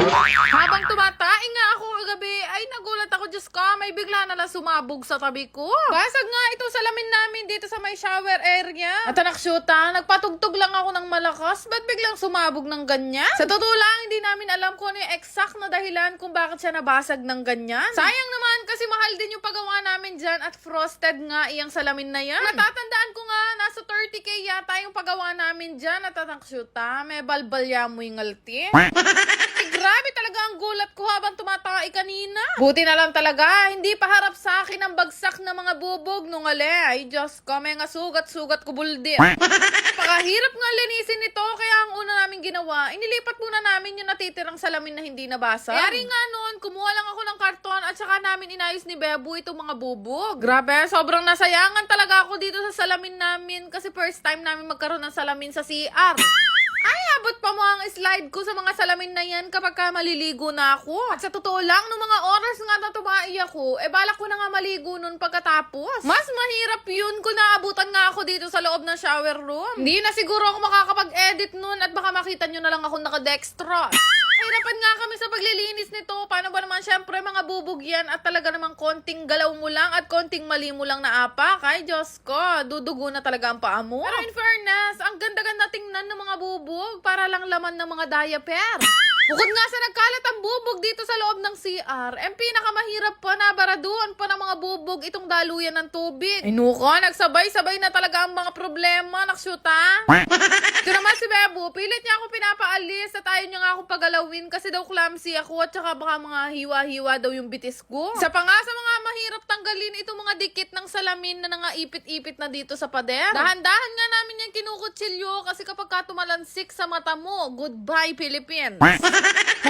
Habang tumataing nga ako kagabi, ay nagulat ako, Diyos ko, may bigla na lang sumabog sa tabi ko. Basag nga ito salamin namin dito sa may shower area. At anak syuta, nagpatugtog lang ako ng malakas, ba't biglang sumabog ng ganyan? Sa totoo lang, hindi namin alam kung ano yung exact na dahilan kung bakit siya nabasag ng ganyan. Sayang naman kasi mahal din yung paggawa namin dyan at frosted nga iyang salamin na yan. Natatandaan ko nga, nasa 30k yata yung paggawa namin dyan at anak syuta, may balbalya mo yung ngalti. Grabe talaga ang gulat ko habang tumatay kanina. Buti na lang talaga, hindi pa harap sa akin ang bagsak ng mga bubog nung ale. Ay, Diyos ko, may nga sugat-sugat ko buldi. Pakahirap nga linisin ito, kaya ang una namin ginawa, inilipat muna namin yung natitirang salamin na hindi nabasa. Kaya nga noon, kumuha lang ako ng karton at saka namin inayos ni Bebo itong mga bubog. Grabe, sobrang nasayangan talaga ako dito sa salamin namin kasi first time namin magkaroon ng salamin sa CR. Ay, abot pa mo ang slide ko sa mga salamin na yan kapag ka maliligo na ako. At sa totoo lang, nung mga oras nga na tumai ako, eh balak ko na nga maligo nun pagkatapos. Mas mahirap yun kung naabutan nga ako dito sa loob ng shower room. Hindi na siguro ako makakapag-edit nun at baka makita nyo na lang ako nakadextrose. Hirapan nga kami sa paglilinis nito. Paano ba naman syempre mga bubog yan at talaga namang konting galaw mo lang at konting mali mo lang na apak. Ay, Diyos ko, dudugo na talaga ang paa mo. Pero in fairness, ang ganda-ganda tingnan ng mga bubog para lang laman ng mga diaper. Bukod nga sa nagkalat ang bubog dito sa loob ng CR, ang pinakamahirap pa na baraduan pa ng mga bubog itong daluyan ng tubig. Ay nuko, nagsabay-sabay na talaga ang mga problema, naksyuta. Ito naman si Bebo, pilit niya ako pinapaalis at ayaw niya nga ako pagalawin kasi daw clumsy ako at saka baka mga hiwa-hiwa daw yung bitis ko. Sa pa nga sa mga mahirap tanggalin itong mga dikit ng salamin na nangaipit-ipit na dito sa pader. Dahan-dahan nga namin yung kinukutsilyo kasi kapag ka tumalansik sa mata mo, goodbye Philippines.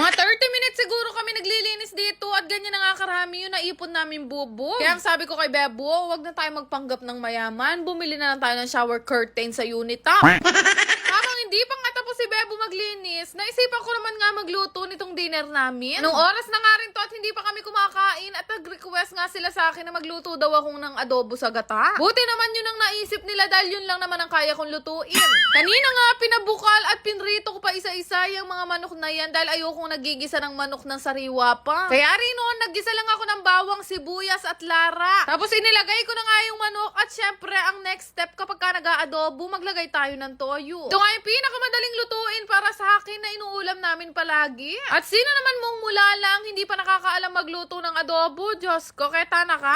mga 30 minutes siguro kami naglilinis dito at ganyan na nga karami yung naipon namin bubo. Kaya ang sabi ko kay Bebo, wag na tayo magpanggap ng mayaman, bumili na lang tayo ng shower curtain sa unit top. Habang hindi pa nga tapos si Bebo maglinis, naisipan ko naman nga magluto nitong dinner namin. Nung oras na nga rin to at hindi pa kami kumakain at nag-request nga sila sa akin na magluto daw akong ng adobo sa gata. Buti naman yun ang naisip nila dahil yun lang naman ang kaya kong lutuin. Kanina nga pinabukal at pinrito ko pa isa-isa yung mga manok na yan dahil ayokong nagigisa ng manok ng sariwa pa. Kaya rin noon, naggisa lang ako ng bawang, sibuyas at lara. Tapos inilagay ko na nga yung manok at syempre ang next step kapag ka nag-aadobo, maglagay tayo ng toyo. Ito nga yung pinakamadaling lutuin para sa akin na inuulam namin palagi. At sino naman mong mula lang hindi pa nakakaalam magluto ng adobo? Diyos ko, keta na ka.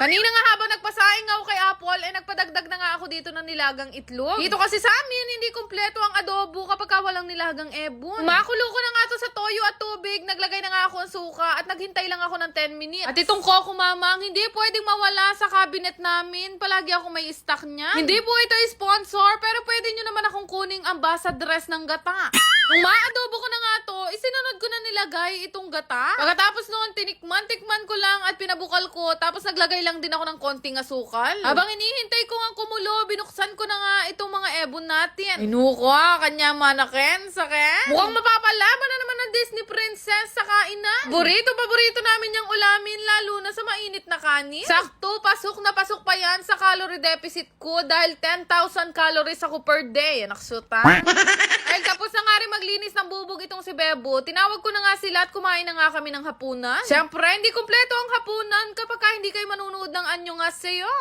Kanina nga habang nagpasaing ako kay Apple, eh nagpadagdag na nga ako dito ng nilagang itlog. Dito kasi sa amin, hindi kumpleto ang adobo kapag ka walang nilagang ebon. Makulo ko na nga to sa toyo at tubig, naglagay na nga ako ng suka at naghintay lang ako ng 10 minutes. At itong Coco Mamang, hindi pwedeng mawala sa cabinet namin. Palagi ako may stock niya. Hindi po ito sponsor, pero pwede nyo naman akong kuning ambassadress ng gata. Nung maadobo ko na nga to, isinunod ko na nilagay itong gata. Pagkatapos noon, tinikman, tikman ko lang at pinabukal ko. Tapos naglagay lang din ako ng konting asukal. Habang inihintay ko nga kumulo, binuksan ko na nga itong mga ebon natin. Inuko, kanya manaken, sake. Mukhang mapapalaban na naman ng Disney princess sa kainan. Burrito, paborito namin yung ulamin, lalo na sa mainit na kanin. Sakto, pasok na pasok pa yan sa calorie deficit ko dahil 10,000 calories ako per day. Naksuta. Dahil tapos na nga rin maglinis ng bubog itong si Bebo, tinawag ko na nga sila at kumain na nga kami ng hapunan. Siyempre, hindi kumpleto ang hapunan kapag ka hindi kayo manunood ng anyo nga sa'yo.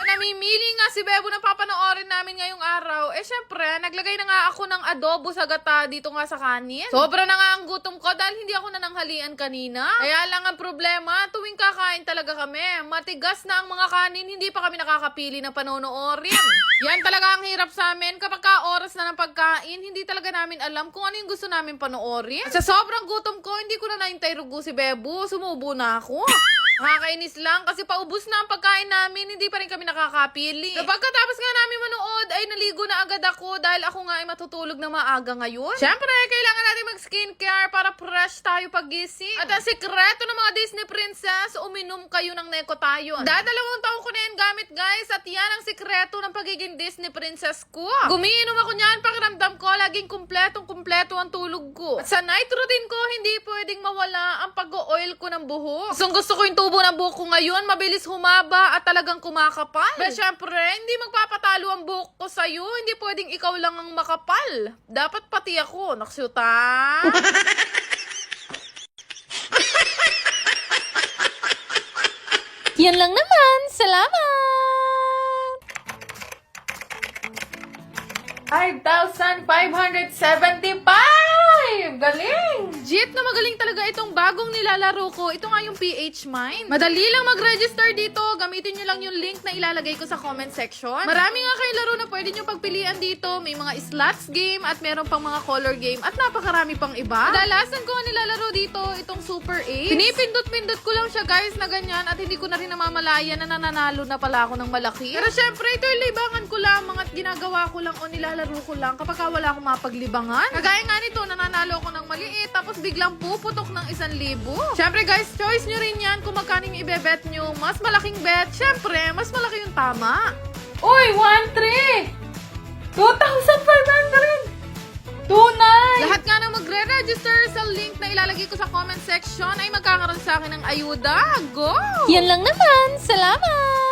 Namimili nga si Bebo na papanoorin namin ngayong araw. Eh syempre, naglagay na nga ako ng adobo sa gata dito nga sa kanin. Sobra na nga ang gutom ko dahil hindi ako nananghalian kanina. Kaya lang ang problema, tuwing kakain talaga kami. Matigas na ang mga kanin, hindi pa kami nakakapili na panonoorin. Yan talaga ang hirap sa amin. Kapag ka oras na ng pagkain, hindi talaga namin alam kung ano yung gusto namin panoorin. At sa sobrang gutom ko, hindi ko na naintay rugo si Bebo. Sumubo na ako. Nakakainis lang kasi paubos na ang pagkain namin, hindi pa rin kami nakakapili. So pagkatapos nga namin manood, ay naligo na agad ako dahil ako nga ay matutulog na maaga ngayon. Siyempre, kailangan natin mag-skincare para fresh tayo pagising. At ang sikreto ng mga Disney princess, uminom kayo ng Neko tayo. Dadalawang taon ko na yan gamit guys at yan ang sikreto ng pagiging Disney princess ko. Gumiinom ako niyan, pakiramdam ko, laging kumpletong kumpleto ang tulog ko. At sa night routine ko, hindi pwedeng mawala ang pag-oil ng buhok. Gustong gusto ko yung tubo ng buhok ko ngayon. Mabilis humaba at talagang kumakapal. Pero syempre, hindi magpapatalo ang buhok ko sa'yo. Hindi pwedeng ikaw lang ang makapal. Dapat pati ako. Naksyuta. Yan lang naman. Salamat! 5,575! Galing! Jeep na magaling talaga itong bagong nilalaro ko. Ito nga yung PH Mine. Madali lang mag-register dito. Gamitin nyo lang yung link na ilalagay ko sa comment section. Marami nga kayo laro na pwede nyo pagpilian dito. May mga slots game at meron pang mga color game at napakarami pang iba. Kadalasan ko nilalaro dito itong Super 8. Pinipindot-pindot ko lang siya guys na ganyan at hindi ko na rin namamalayan na nananalo na pala ako ng malaki. Pero syempre ito yung libangan ko lamang at ginagawa ko lang o nilalaro ko lang kapag ka wala akong mapaglibangan. Kagaya nga nito, nananalo ako ng maliit tapos biglang puputok ng isang libo. Syempre guys, choice nyo rin yan kung magkano yung ibebet nyo. Mas malaking bet, syempre, mas malaki yung tama. Uy, 1-3! 2,500! Tunay! Lahat nga na magre-register sa link na ilalagay ko sa comment section ay magkakaroon sa akin ng ayuda. Go! Yan lang naman. Salamat!